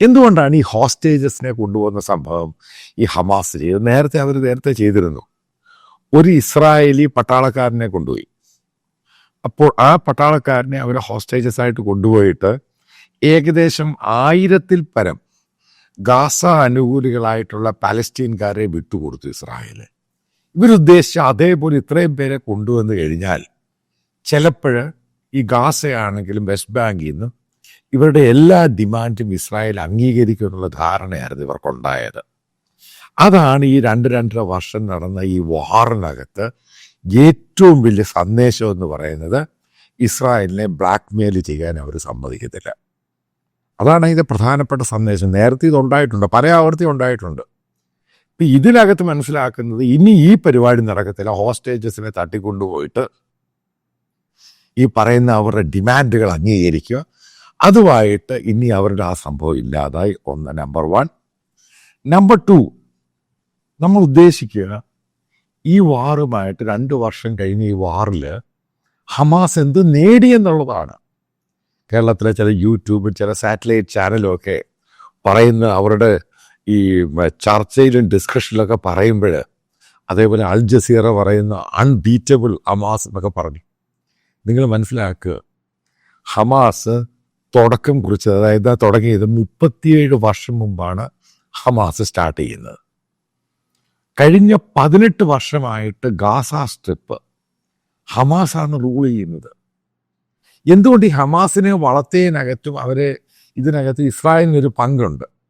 എന്തുകൊണ്ടാണ് ഈ ഹോസ്റ്റേജസിനെ കൊണ്ടുപോകുന്ന സംഭവം ഈ ഹമാസ് ചെയ്തത്? നേരത്തെ അവർ നേരത്തെ ചെയ്തിരുന്നു. ഒരു ഇസ്രായേലി പട്ടാളക്കാരനെ കൊണ്ടുപോയി. അപ്പോൾ ആ പട്ടാളക്കാരനെ അവർ ഹോസ്റ്റേജസ് ആയിട്ട് കൊണ്ടുപോയിട്ട് ഏകദേശം ആയിരത്തിൽ പരം ഗാസ അനുകൂലികളായിട്ടുള്ള പാലസ്റ്റീൻകാരെ വിട്ടുകൊടുത്തു ഇസ്രായേൽ. ഇവരുദ്ദേശിച്ച അതേപോലെ ഇത്രയും പേരെ കൊണ്ടുവന്നു കഴിഞ്ഞാൽ ചിലപ്പോൾ ഈ ഗാസയാണെങ്കിലും വെസ്റ്റ് ബാങ്കിൽ നിന്ന് ഇവരുടെ എല്ലാ ഡിമാൻഡും ഇസ്രായേൽ അംഗീകരിക്കുമെന്നുള്ള ധാരണയായിരുന്നു ഇവർക്കുണ്ടായത്. അതാണ് ഈ രണ്ട് രണ്ടര വർഷം നടന്ന ഈ വാറിനകത്ത് ഏറ്റവും വലിയ സന്ദേശം എന്ന് പറയുന്നത് ഇസ്രായേലിനെ ബ്ലാക്ക് മെയിൽ ചെയ്യാൻ അവർ സമ്മതിക്കത്തില്ല. അതാണ് ഇതിന്റെ പ്രധാനപ്പെട്ട സന്ദേശം. നേരത്തെ ഇതുണ്ടായിട്ടുണ്ട് പല ആവർത്തി ഉണ്ടായിട്ടുണ്ട്. ഇപ്പം ഇതിനകത്ത് മനസ്സിലാക്കുന്നത് ഇനി ഈ പരിപാടി നടക്കത്തില്ല ഹോസ്റ്റേജസിനെ തട്ടിക്കൊണ്ടുപോയിട്ട് ഈ പറയുന്ന അവരുടെ ഡിമാൻഡുകൾ അംഗീകരിക്കുക അതുമായിട്ട് ഇനി അവരുടെ ആ സംഭവം ഇല്ലാതായി. ഒന്ന് നമ്പർ വൺ നമ്പർ ടു നമ്മൾ ഉദ്ദേശിക്കുക ഈ വാറുമായിട്ട് രണ്ട് വർഷം കഴിഞ്ഞ് ഈ വാറിൽ ഹമാസ് എന്ത് നേടിയെന്നുള്ളതാണ് കേരളത്തിലെ ചില യൂട്യൂബ് ചില സാറ്റലൈറ്റ് ചാനലൊക്കെ പറയുന്ന അവരുടെ ഈ ചർച്ചയിലും ഡിസ്കഷനിലൊക്കെ പറയുമ്പോൾ അതേപോലെ അൽ ജസീറ പറയുന്ന അൺബീറ്റബിൾ ഹമാസ് എന്നൊക്കെ പറഞ്ഞു. നിങ്ങൾ മനസ്സിലാക്കുക ഹമാസ് തുടക്കം കുറിച്ചത് അതായത് തുടങ്ങിയത് മുപ്പത്തിയേഴ് വർഷം മുമ്പാണ് ഹമാസ് സ്റ്റാർട്ട് ചെയ്യുന്നത്. കഴിഞ്ഞ പതിനെട്ട് വർഷമായിട്ട് ഗാസ സ്ട്രിപ്പ് ഹമാസാണ് റൂൾ ചെയ്യുന്നത്. എന്തുകൊണ്ട് ഈ ഹമാസിനെ വളർത്തേനകത്തും അവരെ ഇതിനകത്ത് ഇസ്രായേലിനൊരു പങ്കുണ്ട്?